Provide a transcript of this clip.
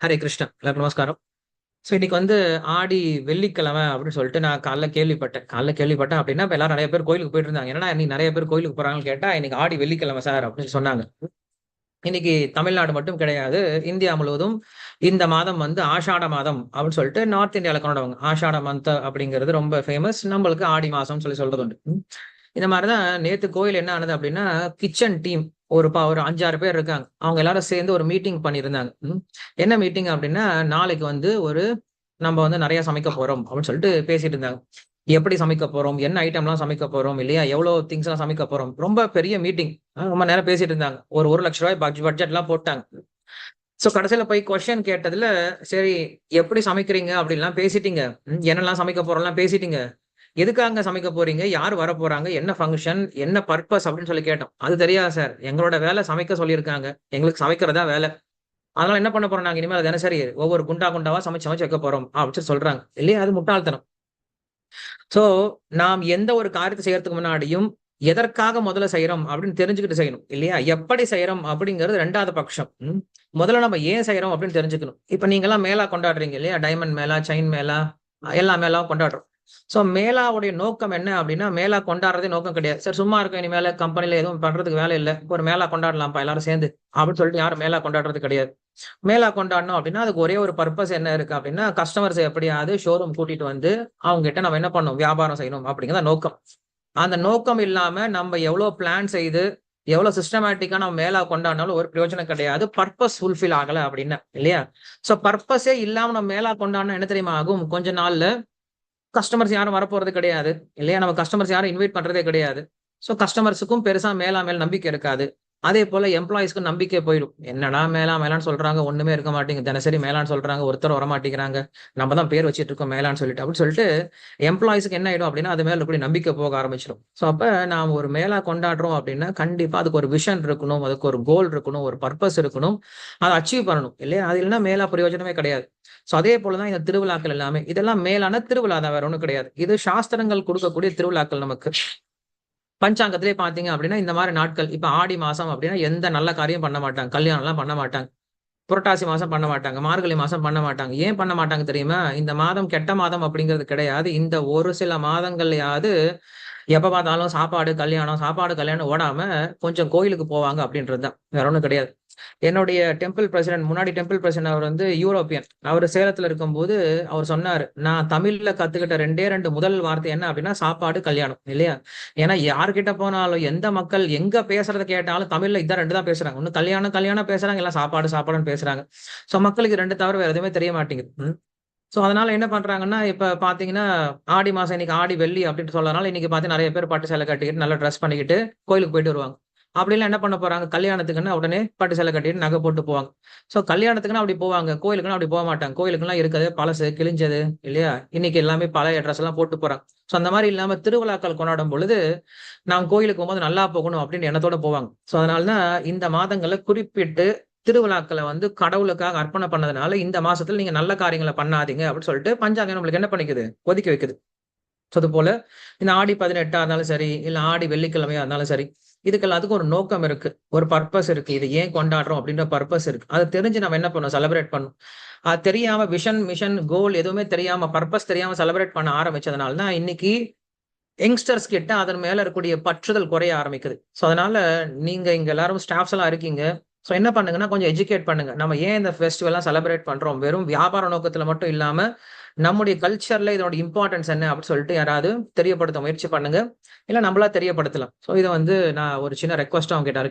ஹரே கிருஷ்ணா எல்லாருக்கும் நமஸ்காரம். ஸோ இன்னைக்கு வந்து ஆடி வெள்ளிக்கிழமை அப்படின்னு சொல்லிட்டு நான் காலைல கேள்விப்பட்டேன். காலைல கேள்விப்பட்டேன் அப்படின்னா இப்போ எல்லாரும் நிறைய பேர் கோயிலுக்கு போயிட்டு இருந்தாங்க ஏன்னா இன்னைக்கு நிறைய பேர் கோயிலுக்கு போறாங்கன்னு கேட்டா இன்னைக்கு ஆடி வெள்ளிக்கிழமை சார் அப்படின்னு சொன்னாங்க. இன்னைக்கு தமிழ்நாடு மட்டும் கிடையாது இந்தியா முழுவதும் இந்த மாதம் வந்து ஆஷாட மாதம் அப்படின்னு சொல்லிட்டு நார்த் இந்தியாவில் கொண்டாடுவாங்க. ஆஷாட மந்த் அப்படிங்கிறது ரொம்ப ஃபேமஸ் நம்மளுக்கு ஆடி மாசம்னு சொல்லி சொல்றது உண்டு இந்த இந்த மாதிரிதான் நேத்து கோயில் என்ன ஆனது அப்படின்னா கிச்சன் டீம் ஒரு பா ஒரு அஞ்சாறு பேர் இருக்காங்க. அவங்க எல்லாரும் சேர்ந்து ஒரு மீட்டிங் பண்ணியிருந்தாங்க. என்ன மீட்டிங் அப்படின்னா நாளைக்கு வந்து ஒரு நம்ம வந்து நிறைய சமைக்க போறோம் அப்படின்னு சொல்லிட்டு பேசிட்டு இருந்தாங்க. எப்படி சமைக்க போறோம்? என்ன ஐட்டம்லாம் சமைக்க போறோம்? இல்லையா? எவ்வளோ திங்ஸ் எல்லாம் சமைக்க போறோம்? ரொம்ப பெரிய மீட்டிங் ரொம்ப நேரம் பேசிட்டு இருந்தாங்க. ஒரு ஒரு லட்ச ரூபாய் பட்ஜெட் எல்லாம் போட்டாங்க. ஸோ கடைசியில போய் கொஸ்டின் கேட்டதுல சரி எப்படி சமைக்கிறீங்க? அப்படின்லாம் பேசிட்டீங்க. என்னெல்லாம் சமைக்க போறோம்லாம் பேசிட்டீங்க. எதுக்காக சமைக்க போறீங்க? யார் வர போறாங்க? என்ன ஃபங்க்ஷன் என்ன பர்பஸ் அப்படின்னு சொல்லி கேட்டோம். அது தெரியாது சார் எங்களோட வேலை சமைக்க சொல்லியிருக்காங்க. எங்களுக்கு சமைக்கிறதா வேலை. அதனால என்ன பண்ண போறோம் நாங்க? இனிமேல் தினசரி ஒவ்வொரு குண்டா குண்டாவா சமைச்சு சமைச்சு வைக்க போறோம் அப்படின்னு சொல்றாங்க. இல்லையா? அது முட்டாள்தனம். சோ நாம் எந்த ஒரு காரியத்தை செய்யறதுக்கு முன்னாடியும் எதற்காக முதல்ல செய்யறோம் அப்படின்னு தெரிஞ்சுக்கிட்டு செய்யணும். இல்லையா? எப்படி செய்யறோம் அப்படிங்கிறது ரெண்டாவது பட்சம். ம். முதல்ல நம்ம ஏன் செய்யறோம் அப்படின்னு தெரிஞ்சுக்கணும். இப்ப நீங்க எல்லாம் மேலா கொண்டாடுறீங்க இல்லையா? டைமண்ட் மேலா செயின் மேலா எல்லா மேலாவும் கொண்டாடுறோம். சோ மேலாவுடைய நோக்கம் என்ன அப்படின்னா மேலா கொண்டாடுறதே நோக்கம் கிடையாது. சார் சும்மா இருக்கும் இனிமேல கம்பெனில எதுவும் பண்றதுக்கு வேலை இல்லை. ஒரு மேலா கொண்டாடலாம்ப்பா எல்லாரும் சேர்ந்து அப்படின்னு சொல்லிட்டு யாரும் மேலா கொண்டாடுறது கிடையாது. மேலா கொண்டாடணும் அப்படின்னா அதுக்கு ஒரே ஒரு பர்பஸ் என்ன இருக்கு அப்படின்னா கஸ்டமர்ஸ் எப்படியாவது ஷோரூம் கூட்டிட்டு வந்து அவங்க கிட்ட நம்ம என்ன பண்ணணும்? வியாபாரம் செய்யணும் அப்படிங்கிற நோக்கம். அந்த நோக்கம் இல்லாம நம்ம எவ்வளவு பிளான் செய்து எவ்வளவு சிஸ்டமேட்டிக்கா நம்ம மேலா கொண்டாடினாலும் ஒரு பிரயோஜனம் கிடையாது. பர்பஸ் ஃபுல்ஃபில் ஆகல அப்படின்னா இல்லையா? சோ பர்பஸே இல்லாம நம்ம மேலா கொண்டாடினா என்ன தெரியுமா ஆகும்? கொஞ்ச நாள்ல கஸ்டமர்ஸ் யாரும் வரப்போறது கிடையாது. இல்லையா? நம்ம கஸ்டமர்ஸ் யாரும் இன்வைட் பண்றதே கிடையாது. ஸோ கஸ்டமர்ஸுக்கும் பெருசா மேலா மேல் நம்பிக்கை இருக்காது. அதே போல எம்ப்ளாயிஸ்க்கு நம்பிக்கை போயிடும். என்னடா மேலா மேலான்னு சொல்றாங்க ஒண்ணுமே இருக்க மாட்டேங்குது. தினசரி மேலான்னு சொல்றாங்க ஒருத்தர் வர மாட்டேங்கிறாங்க நம்ம தான் பேர் வச்சுட்டு இருக்கோம் மேலான்னு சொல்லிட்டு. அப்படின்னு சொல்லிட்டு எம்ப்ளாயிஸ்க்கு என்ன ஆயிடும் அப்படின்னா அது மேல இருக்கக்கூடிய நம்பிக்கை போக ஆரம்பிச்சிடும். ஸோ அப்ப நாம் ஒரு மேலா கொண்டாடுறோம் அப்படின்னா கண்டிப்பா அதுக்கு ஒரு விஷன் இருக்கணும் அதுக்கு ஒரு கோல் இருக்கணும் ஒரு பர்பஸ் இருக்கணும். அதை அச்சீவ் பண்ணணும் இல்லையா? அது இல்லைன்னா மேலா பிரயோஜனமே கிடையாது. ஸோ அதே போலதான் இந்த திருவிழாக்கள் எல்லாமே. இதெல்லாம் மேலான திருவிழா தான் வேற ஒன்றும் கிடையாது. இது சாஸ்திரங்கள் கொடுக்கக்கூடிய திருவிழாக்கள் நமக்கு. பஞ்சாங்கத்திலே பாத்தீங்க அப்படின்னா இந்த மாதிரி நாட்கள் இப்ப ஆடி மாசம் அப்படின்னா எந்த நல்ல காரியம் பண்ண மாட்டாங்க. கல்யாணம் எல்லாம் பண்ண மாட்டாங்க. புரட்டாசி மாசம் பண்ண மாட்டாங்க. மார்கழி மாசம் பண்ண மாட்டாங்க. ஏன் பண்ண மாட்டாங்க தெரியுமா? இந்த மாதம் கெட்ட மாதம் அப்படிங்கிறது கிடையாது. இந்த ஒரு சில மாதங்கள்லயாவது எப்ப பார்த்தாலும் சாப்பாடு கல்யாணம் சாப்பாடு கல்யாணம் ஓடாம கொஞ்சம் கோயிலுக்கு போவாங்க அப்படின்றது தான். வேற ஒன்றும் கிடையாது. என்னுடைய டெம்பிள் பிரசிடென்ட் முன்னாடி டெம்பிள் பிரசிடென்ட் அவர் வந்து யூரோப்பியன் அவர் சேலத்துல இருக்கும்போது அவர் சொன்னாரு நான் தமிழ்ல கத்துக்கிட்ட ரெண்டே ரெண்டு முதல் வார்த்தை என்ன அப்படின்னா சாப்பாடு கல்யாணம். இல்லையா? ஏன்னா யார்கிட்ட போனாலும் எந்த மக்கள் எங்க பேசுறத கேட்டாலும் தமிழ்ல இதான் ரெண்டு தான் பேசுறாங்க. ஒண்ணு கல்யாணம் கல்யாணம் பேசுறாங்க எல்லாம் சாப்பாடு சாப்பாடுன்னு பேசுறாங்க. சோ மக்களுக்கு ரெண்டு தவிர வேற எதுவுமே தெரிய மாட்டேங்குது. சோ அதனால என்ன பண்றாங்கன்னா இப்ப பாத்தீங்கன்னா ஆடி மாசம் இன்னைக்கு ஆடி வெள்ளி அப்படின்னு சொல்றதுனால இன்னைக்கு பார்த்து நிறைய பேர் பட்டு சேலை கட்டிக்கிட்டு நல்லா ட்ரெஸ் பண்ணிக்கிட்டு கோயிலுக்கு போயிட்டு வருவாங்க. அப்படிலாம் என்ன பண்ண போறாங்க? கல்யாணத்துக்குன்னா உடனே பட்டு சேலை கட்டிட்டு நகை போட்டு போவாங்க. ஸோ கல்யாணத்துக்குன்னா அப்படி போவாங்க. கோயிலுக்குன்னு அப்படி போக மாட்டாங்க. கோயிலுக்குலாம் இருக்கிறது பழசு கிழிஞ்சது இல்லையா? இன்னைக்கு எல்லாமே பழைய ட்ரெஸ் எல்லாம் போட்டு போறாங்க. ஸோ அந்த மாதிரி இல்லாம திருவிழாக்கள் கொண்டாடும் பொழுது நாம் கோயிலுக்கு போகும்போது நல்லா போகணும் அப்படின்னு எண்ணத்தோட போவாங்க. ஸோ அதனாலதான் இந்த மாதங்களை குறிப்பிட்டு திருவிழாக்களை வந்து கடவுளுக்காக அர்ப்பணம் பண்ணதுனால இந்த மாசத்துல நீங்க நல்ல காரியங்களை பண்ணாதீங்க அப்படின்னு சொல்லிட்டு பஞ்சாங்கம் நம்மளுக்கு என்ன பண்ணிக்குது? ஒதுக்கி வைக்குது. ஸோ அது போல இந்த ஆடி பதினெட்டா இருந்தாலும் சரி இல்லை ஆடி வெள்ளிக்கிழமையா இருந்தாலும் சரி இதுக்கு எல்லாத்துக்கும் ஒரு நோக்கம் இருக்கு. ஒரு பர்பஸ் இருக்கு. இது ஏன் கொண்டாடுறோம் அப்படின்ற பர்பஸ் இருக்கு. அதை தெரிஞ்சு நம்ம என்ன பண்ணோம் செலிப்ரேட் பண்ணும் அது தெரியாம விஷன் மிஷன் கோல் எதுவுமே தெரியாம பர்பஸ் தெரியாம செலிப்ரேட் பண்ண ஆரம்பிச்சதுனால தான் இன்னைக்கு யங்ஸ்டர்ஸ் கிட்ட அதன் மேல இருக்கக்கூடிய பற்றுதல் குறைய ஆரம்பிக்குது. ஸோ அதனால நீங்க இங்க எல்லாரும் ஸ்டாஃப்ஸ் எல்லாம் இருக்கீங்க. ஸோ என்ன பண்ணுங்கன்னா கொஞ்சம் எஜுகேட் பண்ணுங்க. நம்ம ஏன் இந்த ஃபெஸ்டிவல்லாம் செலிப்ரேட் பண்றோம்? வெறும் வியாபார நோக்கத்துல மட்டும் இல்லாம நம்முடைய கல்ச்சர்ல இதோட இம்பார்ட்டன்ஸ் என்ன அப்படின்னு சொல்லிட்டு யாராவது தெரியப்படுத்த முயற்சி பண்ணுங்க. இல்ல நம்மளா தெரியப்படுத்தலாம். ஸோ இதை வந்து நான் ஒரு சின்ன ரெக்வஸ்ட் அவங்க கிட்ட